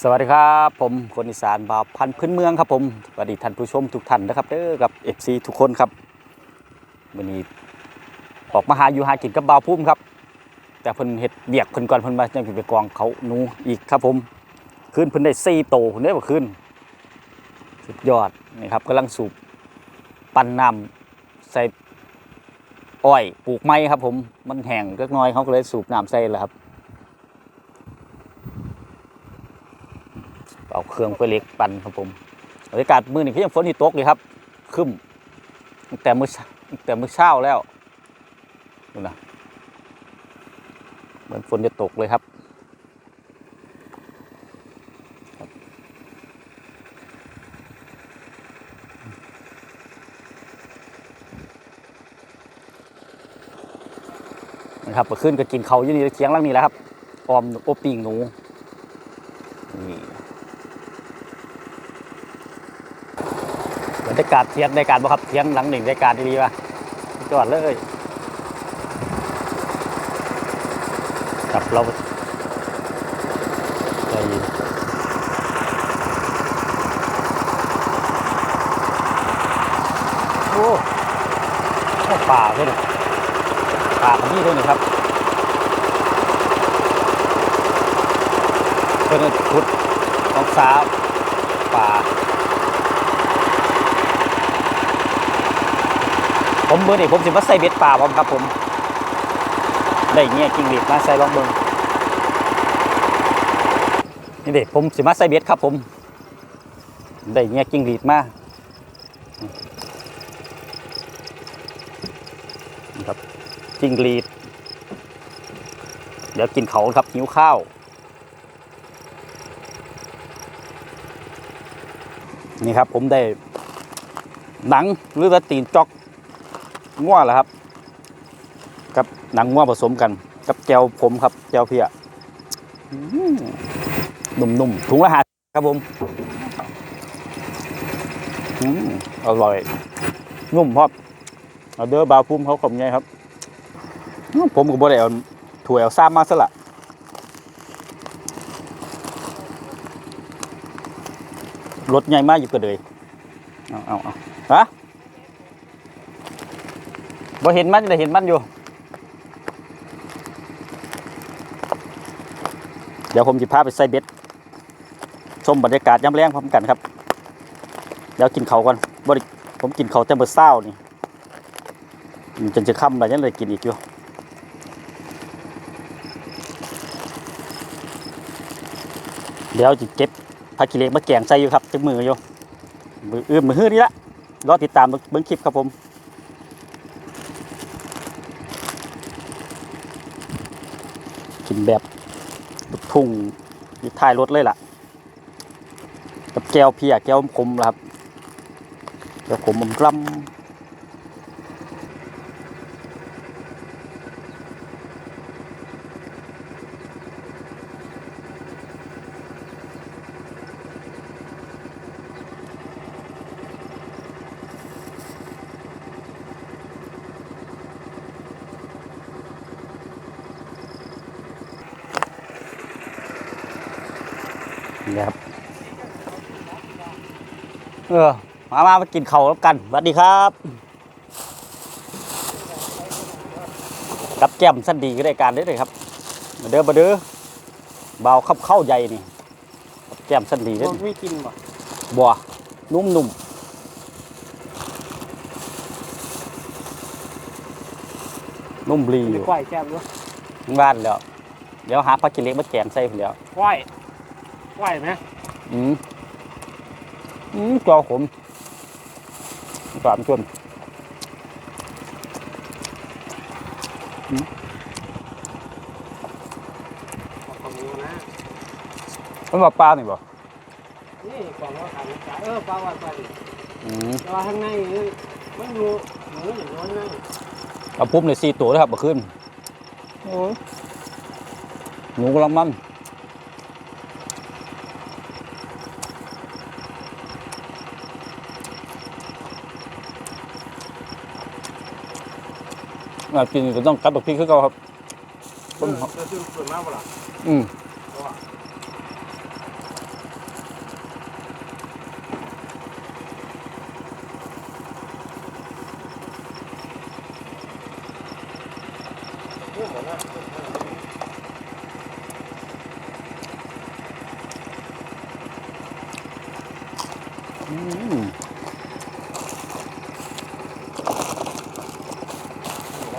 สวัสดีครับ ผมคนอีสานบาวพันพื้นเมืองครับผมสวัสดีท่านผู้ชมทุกท่านนะครับเด้อกับ FC ทุกคนครับวันนี้ออกมาหาอยู่หากินกับบาวพุ่มครับ แต่เพิ่นเฮ็ดเบียกเพิ่นก่อนเพิ่นมาจังสิไปกองเขาหนูอีกครับผมคืนเพิ่นได้4โตเพิ่นได้บ่คืนสุดยอดนี่ครับกำลังสูบปั่นน้ำใส่อ้อยปลูกไม้ครับผมมันแห้งเล็กน้อยเขาก็เลยสูบน้ำใส่แหละครับ เอาเครื่องไปเล็กปั่นครับผมบรรยากาศมือนี่ก็ยังฝนที่ตกเลยครับคึ้มแต่มือเช้าแต่มือเช้าแล้วดูนะเหมือนฝนจะตกเลยครับนะครับเมื่อคืนก็กินเขาอยู่นี่เคียงล่างนี่แหละครับออมอบปีงหนูนี่ บรรยากาศเที่ยงได้การบ่ครับเที่ยงหลังหนึ่งได้การดีๆป่ะจอดเลยครับเราใจเย็นโอ้ป่าเลยป่าของนี่ด้วยนี่ครับเป็นชุดของสาป่า ผมเบอร์นี่ผมสิมาใส่เบ็ดป่าผมครับผมได้เงี้ยกิ้งหรีดมาใส่ลองเบิ่งนี่เด็กผมสิมาใส่เบ็ดครับผมได้เงี้ยกิ้งหรีดมาครับกิ้งหรีด เดี๋ยวกินเขาครับหิวข้าวนี่ครับผมได้หนังหรือว่าตีนจอก ง่วเหรอครับ กับหนังง่วผสมกัน กับแจวผมครับแจวเพียนุ่มๆถุงละหาครับผมอร่อย นุ่มพร้อมเอาเด้อบาวพุ่มเขาขมไงครับ ผมก็บ่ได้เอาถั่วเอาซ้ำมาซะละรถใหญ่มากอยู่ก็เลยเอาเอาเอาฮะ บ่เห็นมันแต่เห็นมันอยู่ เดี๋ยวผมจะพาไปใส่เบ็ด ชมบรรยากาศย่ำแรงพร้อมกันครับ เดี๋ยวกินเขาก่อนบ่ผมกินเขาแต่เมื่อเช้านี่จนจะค่ำแล้วยังเลยกินอีกอยู่เดี๋ยวจะเก็บผักกิเลกมาแกงใส่อยู่ครับจักมืออยู่มืออื่นมือฮื้อนี่ละรอติดตามเบิ่งคลิปครับผม กินแบบลูกทุ่งอยู่ท้ายรถเลยล่ะ กับแก้วเพียแก้วคมล่ะครับแก้วขมอมกล้ำ เออ มามามากินเขาวแล้วกันสวัสดีครับ กับแก้มสั้นดีก็ได้การได้เลยครับมาเด้อมาเด้อเบาขับเข้าใหญ่นี่กับแก้มสั้นดีได้บ่มีกินบ่บัวนุ่มนุ่มนุ่มบลีอมียู่ควายแซ่บด้วยบ้านแล้ว เดี๋ยวหาผักกินเล็กมาแกงใส่ผมเดี๋ยวควายควายไหมอืมอืม จอขมสามชวนของหมูนะมันว่าปลานี่บ่นี่กล่องว่าขายจ่ายเออปลาว่าปลาดิอืมแต่ว่าข้างในนี่มันอยู่หมูอยู่ข้างในเอาพุ่มในสี่ตัวเลยครับเมื่อคืนโอ้ยหนูกำลังมัน อะกินก็ต้องกัดตกพริกคือเก่าครับเออจะซื้อส่วนมากบ่ล่ะอืม เพราะว่า อืม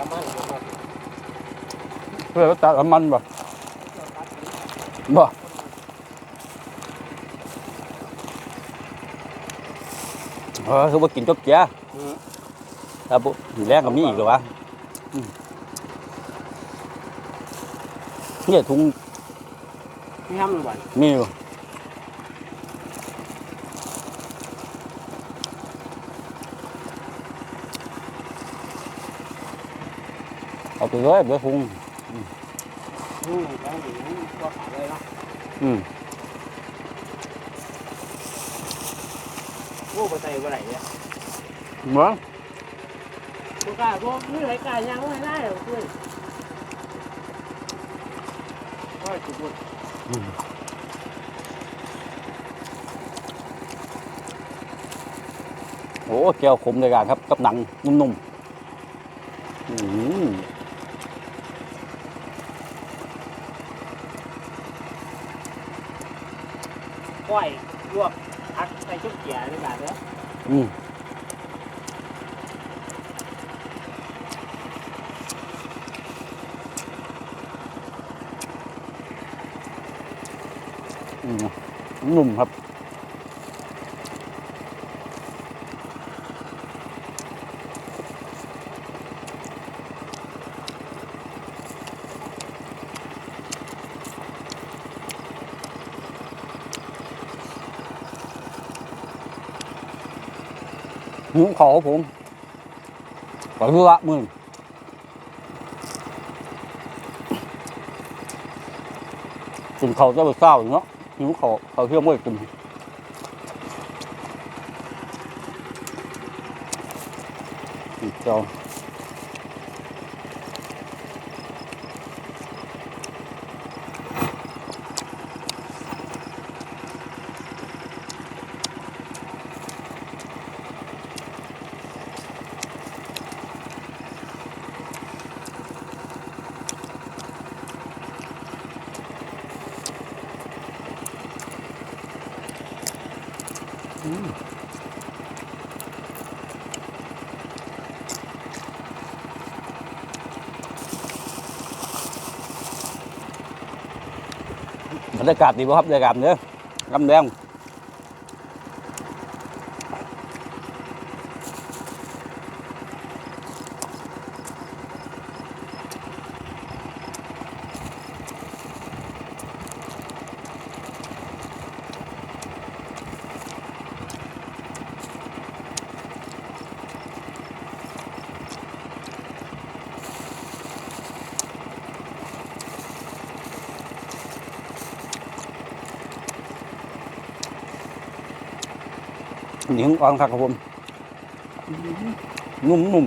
แล้วมันก็มาเพื่อตัดน้ำมันบ่บ่เออคือว่ากินจบเจ้าอืมแล้วบุอยู่แรงกับมีอีกเหรอวะอืมเนี่ยถุงพี่ทำหนึ่งวันมีอยู่ เอาไปเลยเดี๋ยวถุงอืมแล้วหนูก็ขาดเลยเนาะอืมโอ้ไปใส่ไปไหนเนี่ยเหมือนกูกล้ากูไม่ไหวกล้ายังไม่ได้หรอกเพื่อนก็จุดบุญโอ้แก้วขมเลยกันครับ กับหนังนุ่มๆอืม ก้อยลวกพักใส่ชุบเกียร์ในบาเด้ออืมอืมนุ่มครับ หิวขาผมขอเรือมึงกินเขาจะไปเศร้าอยู่เนาะหิวเขาเขาเที่ยวไม่กินอีกเจ้า บรรยากาศดีป่ะครับบรรยากาศเนื้อลำแดง เหนียวอ่อนครับผมนุ่มนุ่ม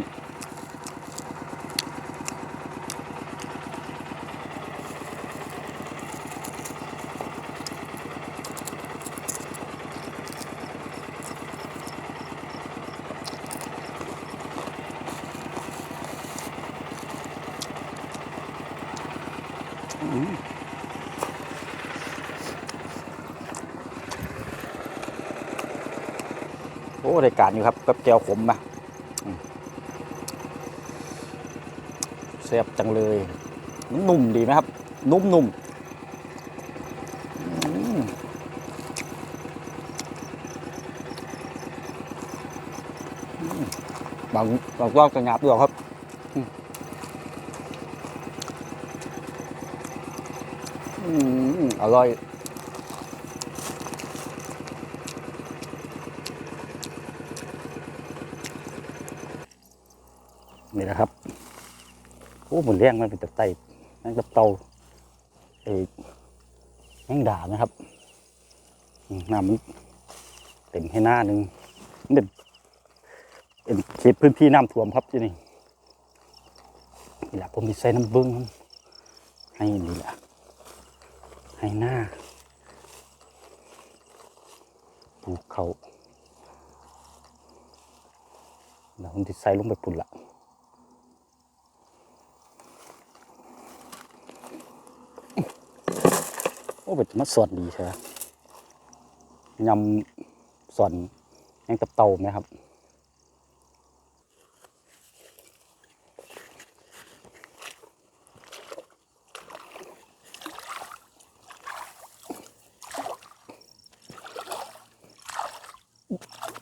อืม อ้รายการอยู่ครับกับแก้วขมนะแซ่บจังเลย นุ่มดีไหมครับ นุ่มนุ่มบางบางรอบก็หยาบด้วยครับอร่อย นี่นะครับโอ้หมุนเลี้ยงมันเป็นตะไตนั่นกับเตาไอ้แมงดานะครับน้ำมันเต็มให้หน้าหนึ่งเป็นเป็นเขตพื้นที่น้ำท่วมครับที่นี่นี่แหละผมมีใส่น้ำเบิ้งให้นี่แหละให้หน้าปลูกเขาแล้วผมติดใส่ลงไปปุ่นละ โอ้ เป็นมาสอนดีใช่ไหมยำสอนยังตับเตาไหมครับ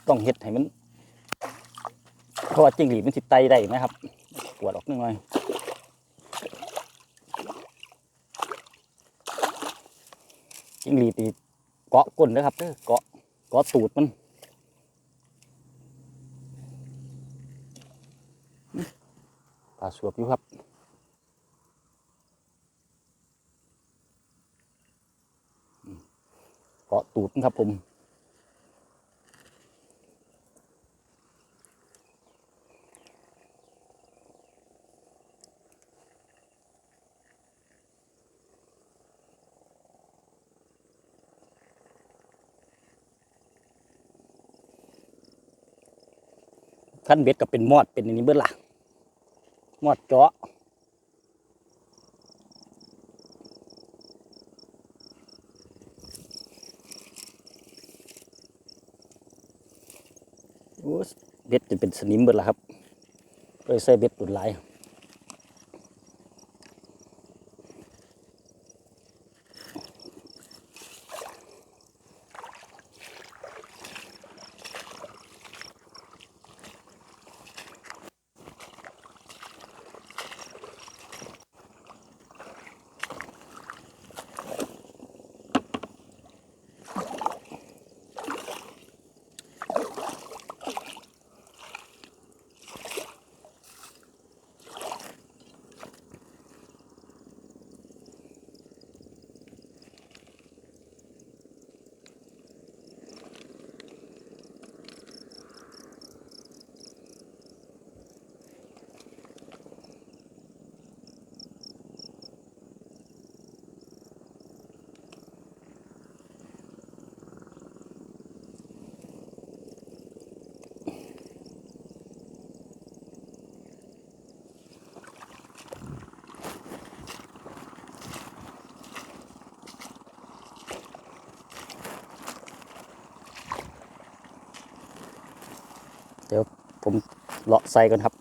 ต้องเฮ็ดให้มันเพราะว่าจิ้งหรีดมันสิดไตได้ไหมครับปวดออกนิดหน่อย จิ้ง หลีดีเกาะก้นนะครับเด้อเกาะเกาะตูดมันปลาสวบอยู่ครับเกาะตูดมันครับผม ขั้นเบ็ดก็เป็นมอดเป็นอันนี้เบิดล่ะมอดเจาะโอ้เบ็ดจะเป็นสนิมเบิดล่ะครับเลยใส่เบ็ดตุดหลายเดี๋ยวผม เลาะใส่กันครับ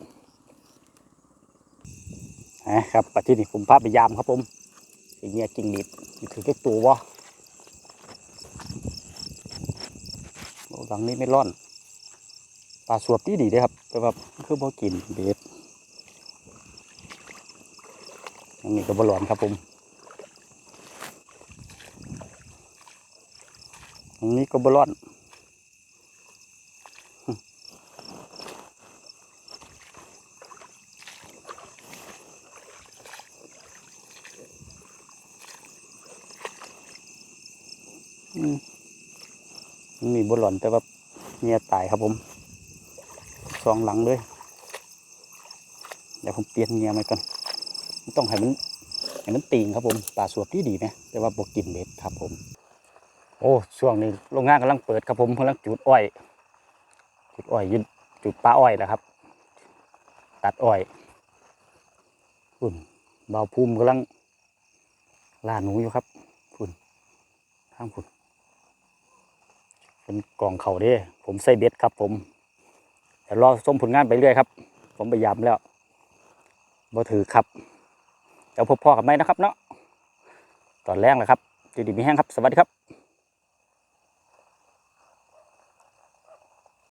นะครับปัจจุบันผมพาไปยามครับผมอย่างเงี้ยกิ่งหนีดอยู่ถือแค่ตัววะหลังนี้ไม่ร่อนปลาสวบดีดีเลยครับแต่ว่าคือบ่กินเบ็ดอันนี้ก็บอลอนครับผมอันนี้ก็บอลอน มันมีบนหล่อนแต่ว่าเมียตายครับผมสองหลังเลยเดี๋ยวผมเปลี่ยนเมียมาก่อนมันต้องให้มันให้มันติงครับผมป่าสวบที่ดีไหมแต่ว่าบกกินเบ็ดครับผม โอ้ช่วงนี้โรงงานกำลังเปิดครับผมกำลังจุดอ้อย จุดอ้อยยืนจุดปลาอ้อยนะครับ ตัดอ้อยคุณเบาภูมิกำลังล่าหนูอยู่ครับคุณข้างคุณ เป็นกล่องเขาเด้ ผมใส่เบ็ดครับ ผมเดี๋ยวรอชมผลงานไปเรื่อยครับ ผมพยายามแล้วบ่ถือครับเดี๋ยวพบพ่อกับแม่นะครับเนาะตอนแรกแหละครับดีดีมีแห้งครับ สวัสดีครับ